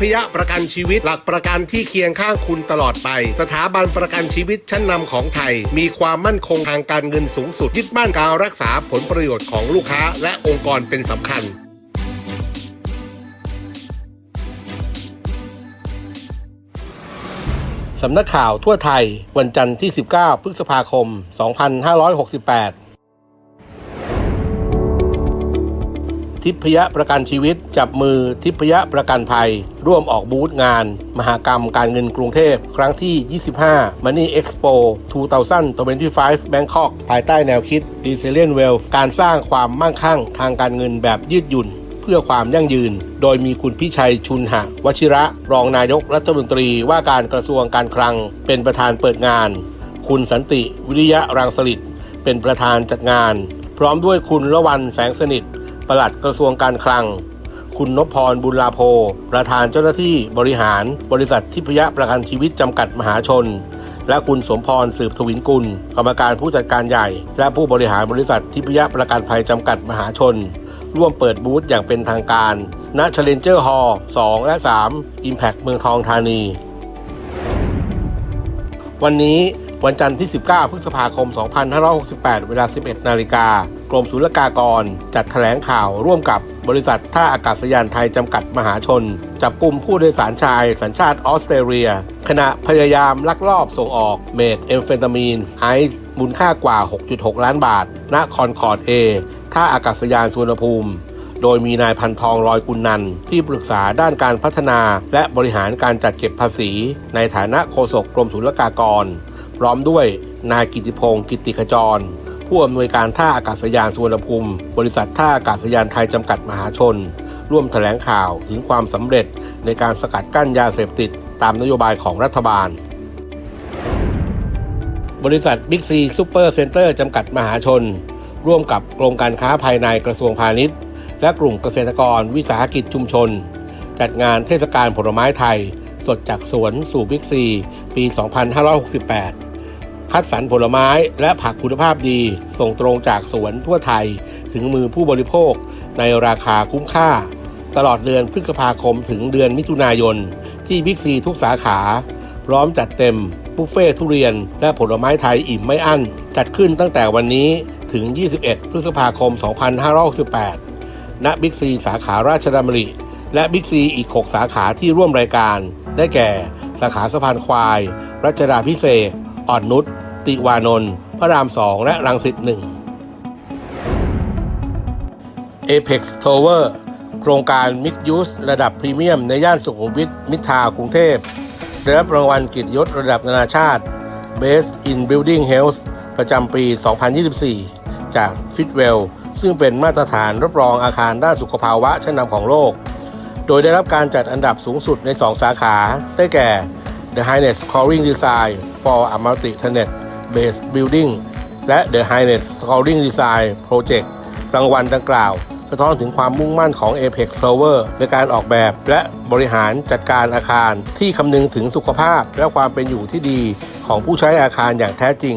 พยประกันชีวิต หลักประกันที่เคียงข้างคุณตลอดไป สถาบันประกันชีวิตชั้นนำของไทย มีความมั่นคงทางการเงินสูงสุดยึดมั่นการรักษาผลประโยชน์ของลูกค้า และองค์กรเป็นสำคัญสำนักข่าวทั่วไทย วันจันทร์ที่ 19 พฤษภาคม 2568 ทิพยประกันชีวิต จับมือทิพยประกันภัย ร่วมออกบูธงาน มหากรรมการเงินกรุงเทพ ครั้งที่ 25 Money Expo 2025 Bangkok ภายใต้แนวคิด Resilient Wealth การสร้างความมั่งคั่งทางการเงินแบบยืดหยุ่น เพื่อความยั่งยืน โดยมีคุณพิชัยชุนหะวชิระ รองนายกรัฐมนตรีว่าการกระทรวงการคลัง เป็นประธานเปิดงาน คุณสันติวิริยะรังสลิดเป็นประธานจัดงาน พร้อมด้วยคุณละวันแสงสนิท ปลัดกระทรวงการคลัง คุณนพพรบุญลาโภประธานเจ้าหน้าที่บริหารบริษัททิพยะประกันชีวิตจำกัดมหาชน และคุณสมพรสืบทวินกุล กรรมการผู้จัดการใหญ่ และผู้บริหารบริษัททิพยะประกันภัยจำกัดมหาชน ร่วมเปิดบูธอย่างเป็นทางการณ Challenger Hall 2และ 3 Impact เมืองทองธานี วันนี้ วันจันทร์ที่ 19 พฤษภาคม 2568 เวลา 11 นาฬิกา กรมศุลกากร จัดแถลงข่าวร่วมกับบริษัทท่าอากาศยานไทยจำกัดมหาชน จับกลุ่มผู้โดยสารชาย สัญชาติออสเตรเลีย ขณะพยายามลักลอบส่งออกเมทเอมเฟตามีนไอซ์มูลค่ากว่า 6.6 ล้านบาท ณ คอนคอร์ดเอท่าอากาศยานสุวรรณภูมิโดยมีนายพันทองลอยกุลนันท์ที่ปรึกษาด้านการพัฒนา และบริหารการจัดเก็บภาษี ในฐานะโฆษกกรมศุลกากร พร้อมด้วยนายกิติพงศ์กิติขจร ผู้อำนวยการท่าอากาศยานสุวรรณภูมิ บริษัทท่าอากาศยานไทยจำกัดมหาชน ร่วมแถลงข่าวถึงความสำเร็จในการสกัดกั้นยาเสพติดตามนโยบายของรัฐบาล บริษัทบิ๊กซีซูเปอร์เซ็นเตอร์จำกัดมหาชน ร่วมกับกรมการค้าภายในกระทรวงพาณิชย์ และกลุ่มเกษตรกรวิสาหกิจชุมชน จัดงานเทศกาลผลไม้ไทย สดจากสวนสู่บิ๊กซี ปี 2568 คัดสรรผลไม้และผักคุณภาพดี ส่งตรงจากสวนทั่วไทยถึงมือผู้บริโภคในราคาคุ้มค่า ตลอดเดือนพฤษภาคมถึงเดือนมิถุนายน ที่บิ๊กซีทุกสาขา พร้อมจัดเต็มบุฟเฟ่ทุเรียน และผลไม้ไทยอิ่มไม่อั้น จัดขึ้นตั้งแต่วันนี้ถึง 21 พฤษภาคม 2568 ณ บิ๊กซีสาขาราชดำริ และบิ๊กซีอีก 6 สาขาที่ร่วมรายการ ได้แก่ สาขาสะพานควาย รัชดาพิเศษอ่อนนุช ติวานนท์พระราม2และรังสิต1 Apex Tower โครงการ Mixed Use ระดับพรีเมียมในย่านสุขุมวิทมิทาวกรุงเทพได้รับรางวัลกิตยศระดับนานาชาติ Best in Building Health ประจำปี 2024 จาก Fitwell ซึ่งเป็นมาตรฐานรับรองอาคารด้านสุขภาวะชั้นนำของโลก โดยได้รับการจัดอันดับสูงสุดใน 2 สาขา ได้แก่ The Highness Scoring Design for a Multi-Tenant Based Building และ The Highness Scoring Design Project รางวัลดังกล่าว สะท้อนถึงความมุ่งมั่นของ Apex Server ในการออกแบบและบริหารจัดการอาคารที่คำนึงถึงสุขภาพและความเป็นอยู่ที่ดีของผู้ใช้อาคารอย่างแท้จริง